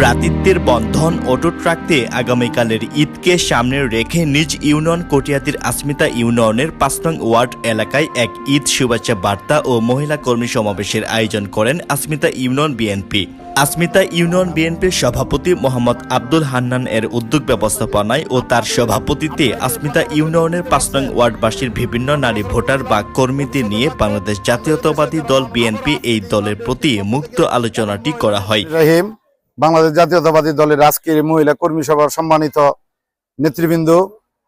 ভ্রাতৃত্বের বন্ধন অটুট রাখতে আগামীকালের ঈদকে সামনে রেখে নিজ ইউনিয়ন কটিয়াতির আসমিতা ইউনিয়নের পাঁচ নং ওয়ার্ড এলাকায় এক ঈদ শুভেচ্ছা বার্তা ও মহিলা কর্মী সমাবেশের আয়োজন করেন Asmita union BNP. Asmita union বিএনপির সভাপতি মোহাম্মদ আব্দুল হান্নান এর উদ্যোগ ব্যবস্থাপনায় ও তার সভাপতিত্বে আসমিতা ইউনিয়নের পাঁচ নং ওয়ার্ডবাসীর বিভিন্ন নারী ভোটার বা কর্মীদের নিয়ে বাংলাদেশ জাতীয়তাবাদী দল বিএনপি এই দলের প্রতি মুক্ত আলোচনাটি করা হয়। বাংলাদেশ জাতীয়তাবাদী দলের আজকের মহিলা কর্মী সভার সম্মানিত নেতৃবৃন্দ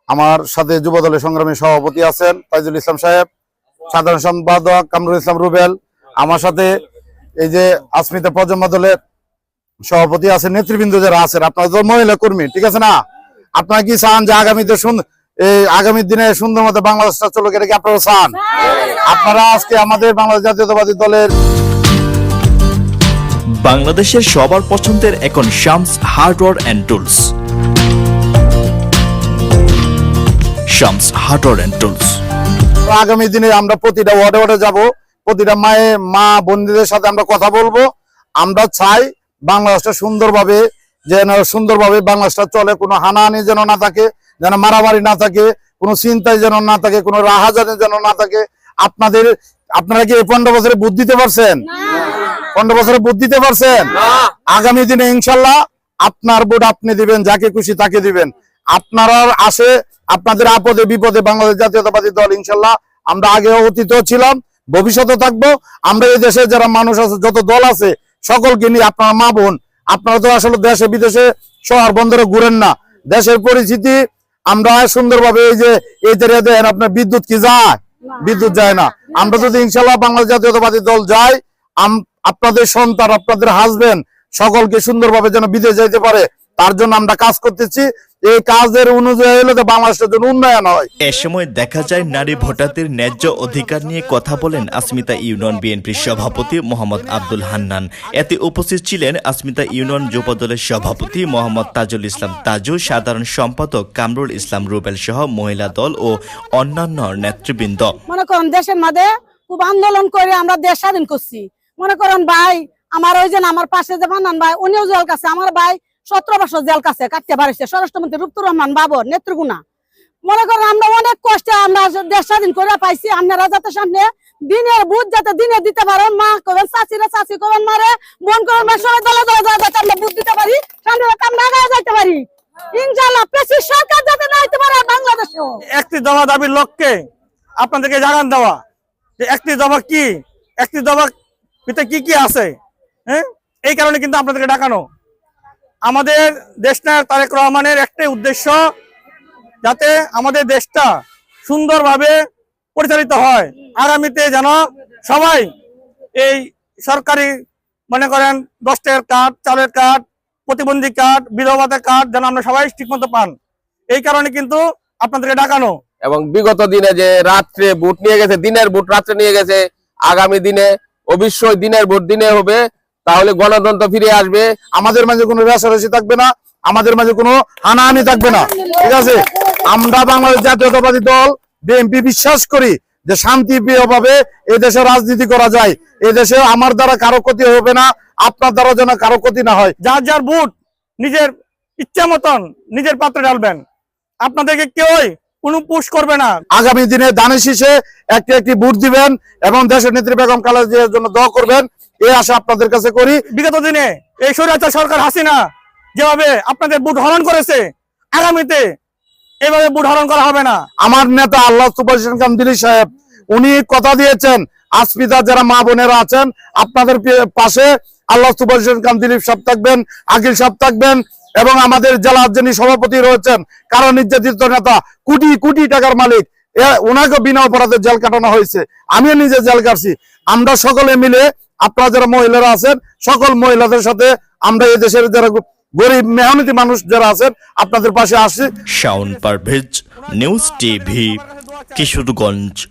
আমার সাথে যুব দলের সংগ্রামী সভাপতি আছেন তাইজুল ইসলাম সাহেব সাধারণ সম্পাদক কামরুল ইসলাম রুবেল আমার সাথে এই যে আসমিতা প্রজন্ম দলের সভাপতি আছেন নেতৃবৃন্দ যারা আছেন আপনারা তো মহিলা কর্মী ঠিক আছে না? আপনারা কি চান যে আগামীতে এই আগামী দিনে সুন্দর মতো বাংলাদেশটা চলুক এটা কি আপনারা চান? আপনারা আজকে আমাদের বাংলাদেশ জাতীয়তাবাদী দলের বাংলাদেশের সবার পছন্দের এখন Shams hardware and tools. Shams hardware and tools. আগামী দিনে আমরা প্রতিটা ওয়ার্ডে ওয়ার্ডে যাব প্রতিটা মায়ে মা বন্ধুদের সাথে আমরা কথা বলব। আমরা চাই বাংলাদেশটা সুন্দরভাবে যেন সুন্দরভাবে বাংলাদেশটা চলে কোনো হানাহানি যেন না থাকে যেন মারামারি না থাকে কোনো চিন্তায় যেন না থাকে কোনো রাহাজানি যেন না থাকে। আপনাদের আপনারা কি এই পনেরো বছরে বুদ্ধি দিতে পারছেন? পনেরো বছরে বুদ্ধি দিতে পারছেন? আগামী দিনে ইনশাল্লাহ আপনার ভোট আপনি দিবেন যাকে খুশি তাকে দিবেন। আপনারা আসে আপনাদের আপদে বিপদে বাংলাদেশ জাতীয়তাবাদী দল ইনশাল্লাহ আমরা আগে অতীত ছিলাম ভবিষ্যতে থাকব। আমরা এই দেশে যারা মানুষ আছে যত দল আছে সকলকে নিয়ে আপনারা মা বোন আপনারা তো আসলে দেশে বিদেশে শহর বন্দরে ঘুরেন না। দেশের পরিস্থিতি আমরা সুন্দরভাবে এই যে এই এরিয়া দেন আপনার বিদ্যুৎ কি যায়? বিদ্যুৎ যায় না। আমরা যদি ইনশাল্লাহ বাংলাদেশ জাতীয়তাবাদী দল যাই আপনাদের সন্তান আপনাদের হাজবেন্ড সকলকে সুন্দরভাবে যেন বিদেশ যাইতে পারে তার জন্য আমরা কাজ করতেছি। এই কাজের অনুযায়ী হলে তো বাংলাদেশের জন্য উন্নয়ন হয়। এ সময় দেখা যায় নারী ভোটারদের ন্যায্য অধিকার নিয়ে কথা বলেন আসমিতা ইউনিয়ন বিএনপির সভাপতি মোহাম্মদ আব্দুল হান্নান। এতে উপস্থিত ছিলেন আসমিতা ইউনিয়ন যুবদলের সভাপতি মোহাম্মদ তাজুল ইসলাম তাজু সাধারণ সম্পাদক কামরুল ইসলাম রুবেল সহ মহিলা দল ও অন্যান্য নেতৃবৃন্দ। মনে করেন দেশের মাঝে খুব আন্দোলন করে আমরা দেশ স্বাধীন করছি। মনে করেন ভাই, আমার ওই যে আমার পাশে যে মান্নান ভাই, উনিও জেল কাছে, আমার ভাই সতেরো বছর জেল কাছে কাটতে পারিছে স্বরাষ্ট্রমন্ত্রী রুপ্তুর রহমান বাবর নেত্রগুনা মনে করেন আমরা অনেক কষ্টে আমরা দেশ স্বাধীন করে পাইছি আপনারা যাতে সামনে দিনের বুধ যাতে দিনে দিতে পারেন মা কবেন চাষিরা চাষি কবেন মারে বোন কবেন মা, সবাই আমরা বুধ দিতে পারি, সামনে আমরা আগায় যাইতে পারি। পেশি যাতে না পারে একটি আপনাদেরকে জানান দেওয়া। যে একটি দফা কি? একটি দফা ভিতরে কি কি আছে? হ্যাঁ? এই কারণে কিন্তু আপনাদেরকে ডাকানো। আমাদের দেশনায়ক তারেক রহমানের একটাই উদ্দেশ্য যাতে আমাদের দেশটা সুন্দরভাবে পরিচালিত হয়। আগামীতে যেন সবাই এই সরকারি, মনে করেন দশ টাকার কার্ড, চালের কার্ড, প্রতিবন্ধী কার্ড বিধবাতের কার্ড যেন আমরা সবাই ঠিকমতো পান। এই কারণে কিন্তু আপনাদেরকে ডাকানো। এবং বিগত দিনে যে রাত্রে বুট নিয়ে গেছে, দিনের বুট রাত্রে নিয়ে গেছে, আগামী দিনে অবশ্যই দিনের ভোট দিনে হবে, তাহলে গণতন্ত্র ফিরে আসবে। আমাদের মাঝে কোনো রেশারেশি থাকবে না, আমাদের মাঝে কোনো হানাহানি থাকবে না। ঠিক আছে? আমরা বাংলাদেশ জাতীয়তাবাদী দল, বিএনপি বিশ্বাস করি যে শান্তি ভাবে এই দেশে রাজনীতি করা যায়। দেশে আমার দ্বারা কারও ক্ষতি হবে না, আপনার দ্বারা যেন কারও ক্ষতি না হয়। যার যার ভোট, নিজের ইচ্ছা মতন নিজের পাত্রে ডালবেন আপনাদেরকে কেউই কোনো পুশ করবে না। আগামী দিনে দানের শীষে একটি একটি ভোট দিবেন এবং দেশের নেত্রী বেগম খালেদা জিয়ার জন্য দোয়া করবেন। এই আশা আপনাদের কাছে করি। বিগত দিনে এই স্বৈরাচার সরকার হাসিনা যেভাবে আপনাদের বুট হরণ করেছে আগামীতে এভাবে বুট হরণ করা হবে না। আমার নেতা আল্লাহ সুপারিশন কামদিলি সাহেব উনি কথা দিয়েছেন আসমিতা যারা মা বোনেরা আছেন আপনাদের পাশে আল্লাহ সুপারিশন দিলীপ সাহেব থাকবেন আকিল সাহেব থাকবেন এবং আমাদের জেলার যিনি সভাপতি রয়েছেন কারণ নির্যাতিত নেতা, কোটি কোটি টাকার মালিক ওনাকে বিনা অপরাধে জেল কাটানো হয়েছে। আমিও নিজে জেল কাটছি। আমরা সকলে মিলে, আপনারা যারা মহিলারা আছেন, সকল মহিলাদের সাথে আমরা এই দেশের যারা গরিব, মেহনতি মানুষ যারা আছেন, আপনাদের পাশে আসছি। Shaon Parvez, news TV, Kishoreganj.